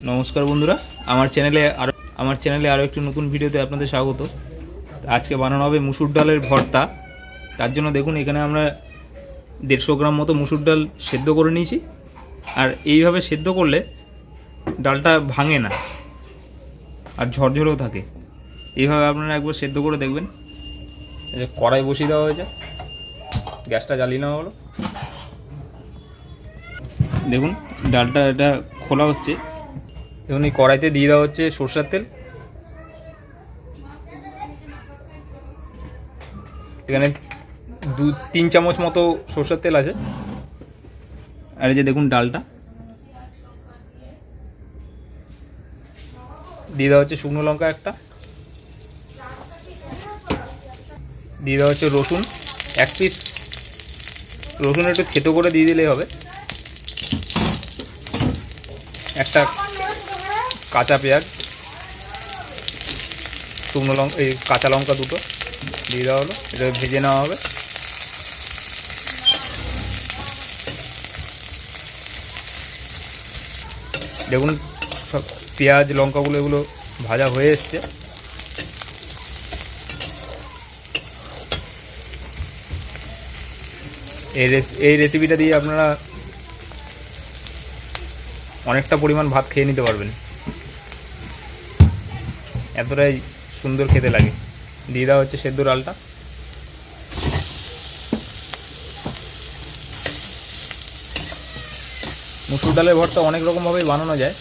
নমস্কার বন্ধুরা, আমার চ্যানেলে আরও আমার চ্যানেলে আরও একটি নতুন ভিডিওতে আপনাদের স্বাগত। আজকে বানানো হবে মুসুর ডালের ভর্তা। তার জন্য দেখুন, এখানে আমরা দেড়শো গ্রাম মতো মুসুর ডাল সেদ্ধ করে নিয়েছি। আর এইভাবে সেদ্ধ করলে ডালটা ভাঙে না আর ঝরঝরেও থাকে। এইভাবে আপনারা একবার সেদ্ধ করে দেখবেন। কড়াই বসিয়ে দেওয়া হয়েছে। গ্যাসটা জ্বালিয়ে নেওয়া হলো। দেখুন, ডালটা এটা খোলা হচ্ছে। দেখুন এই কড়াইতে দিয়ে দেওয়া হচ্ছে সরষের তেল। এখানে দু, তিন চামচ মতো সরষের তেল আছে। আর এই যে দেখুন ডালটা। দিয়ে দেওয়া হচ্ছে শুকনো লঙ্কা একটা। দিয়ে দেওয়া হচ্ছে রসুন এক পিস রসুন একটু থেতো করে দিয়ে দিলেই হবে। একটা কাঁচা পেঁয়াজ, শুকনো লঙ্কা এই কাঁচা লঙ্কা দুটো দিয়ে দেওয়া হলো, এটা ভেজে নেওয়া হবে। দেখুন, সব পেঁয়াজ, লঙ্কাগুলো এগুলো ভাজা হয়ে এসছে। এই এই রেসিপিটা দিয়ে আপনারা অনেকটা পরিমাণ ভাত খেয়ে নিতে পারবেন। এতটাই সুন্দর খেতে লাগে। দিয়ে দেওয়া হচ্ছে সেদ্ধ ডালটা। মুসুর ডালের ভরটা অনেক রকমভাবেই বানানো যায়।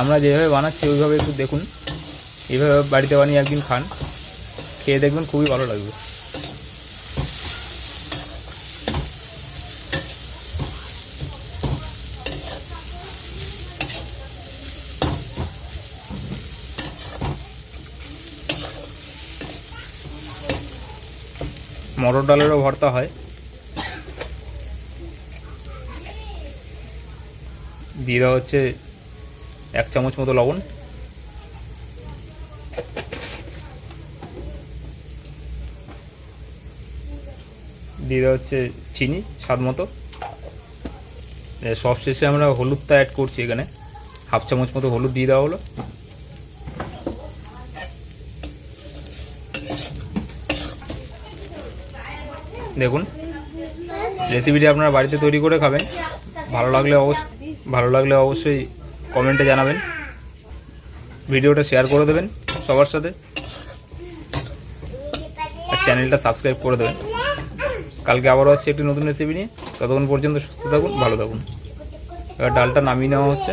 আমরা যেভাবে বানাচ্ছি ওইভাবে একটু দেখুন। এইভাবে বাড়িতে বানিয়ে একদিন খান। খেয়ে দেখবেন খুবই ভালো লাগবে। মটর ডালেরও ভর্তা হয়। দিয়ে দেওয়া হচ্ছে এক চামচ মতো লবণ। দিয়ে দেওয়া হচ্ছে চিনি, স্বাদ মতো। সব শেষে আমরা হলুদটা অ্যাড করছি এখানে। হাফ চামচ মতো হলুদ দিয়ে দেওয়া হলো। দেখুন। রেসিপিটি আপনারা বাড়িতে তৈরি করে খাবেন। ভালো লাগলে অবশ্য ভালো লাগলে অবশ্যই কমেন্টে জানাবেন। ভিডিওটা শেয়ার করে দেবেন সবার সাথে। আর চ্যানেলটা সাবস্ক্রাইব করে দেবেন। কালকে আবারও আসছে একটি নতুন রেসিপি নিয়ে। ততক্ষণ পর্যন্ত সুস্থ থাকুন, ভালো থাকুন। এবার ডালটা নামিয়ে নেওয়া হচ্ছে।